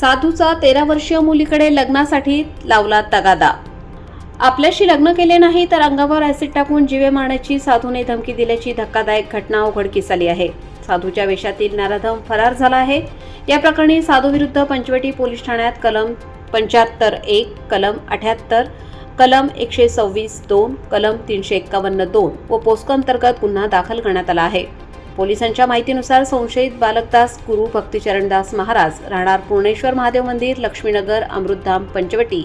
साधूचा तेरा वर्षीय मुलीकडे लग्नासाठी लावला तगादा. आपल्याशी लग्न केले नाही तर अंगावर ऍसिड टाकून जीवे मारण्याची साधूने धमकी दिल्याची धक्कादायक घटना उघडकीस आली आहे. साधूच्या वेशातील नराधम फरार झाला आहे. या प्रकरणी साधू विरुद्ध पंचवटी पोलीस ठाण्यात कलम पंच्याहत्तर एक कलम अठ्याहत्तर कलम एकशे सव्वीस दोन कलम तीनशे एक्कावन्न दोन व पोस्को अंतर्गत गुन्हा दाखल करण्यात आला आहे. पोलिसांच्या माहितीनुसार संशयित बालकदास गुरु भक्तिचरणदास महाराज राहणार पूर्णेश्वर महादेव मंदिर लक्ष्मीनगर अमृतधाम पंचवटी.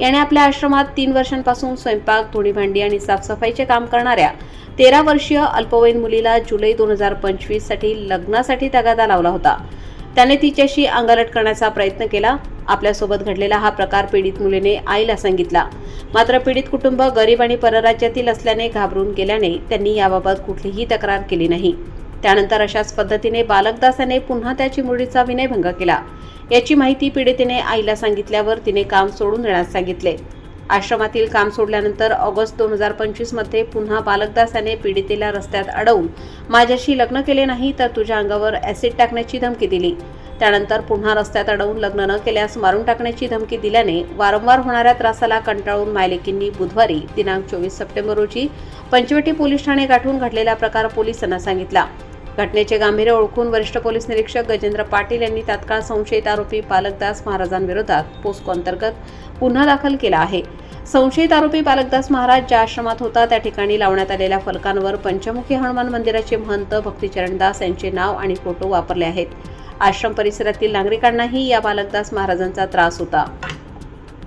याने आपल्या आश्रमात तीन वर्षांपासून स्वयंपाक धुणी भांडी आणि साफसफाईचे काम करणाऱ्या तेरा वर्षीय अल्पवयीन मुलीला जुलै दोन हजार पंचवीससाठी लग्नासाठी तगादा लावला होता. त्याने तिच्याशी अंगालट करण्याचा प्रयत्न केला. आपल्यासोबत घडलेला हा प्रकार पीडित मुलीने आईला सांगितला. मात्र पीडित कुटुंब गरीब आणि परराज्यातील असल्याने घाबरून गेल्याने त्यांनी याबाबत कुठलीही तक्रार केली नाही. त्यानंतर अशाच पद्धतीने बालकदास याने पुन्हा त्याची मुलीचा विनयभंग केला. याची माहिती पीडितेने आईला सांगितल्यावर तिने काम सोडून देण्यास सांगितले. आश्रमातील काम सोडल्यानंतर ऑगस्ट दोन हजार पंचवीसमध्ये पुन्हा बालकदास याने पीडितेला रस्त्यात अडवून माझ्याशी लग्न केले नाही तर तुझ्या अंगावर ऍसिड टाकण्याची धमकी दिली. त्यानंतर पुन्हा रस्त्यात अडवून लग्न न केल्यास मारून टाकण्याची धमकी दिल्याने वारंवार होणाऱ्या त्रासाला कंटाळून मायलेकींनी बुधवारी दिनांक चोवीस सप्टेंबर रोजी पंचवटी पोलीस ठाणे गाठून घडलेला प्रकार पोलिसांना सांगितला. घटनेचे गांभीर्य ओळखून वरिष्ठ पोलीस निरीक्षक गजेंद्र पाटील यांनी तात्काळ संशयित आरोपी पालकदास महाराजांविरोधात पोस्को अंतर्गत गुन्हा दाखल केला आहे. संशयित आरोपी पालकदास महाराज ज्या आश्रमात होता त्या ठिकाणी लावण्यात आलेल्या फलकांवर पंचमुखी हनुमान मंदिराचे महंत भक्तिचरणदास यांचे नाव आणि फोटो वापरले आहेत. आश्रम परिसरातील नागरिकांनाही या बालकदास महाराजांचा त्रास होता.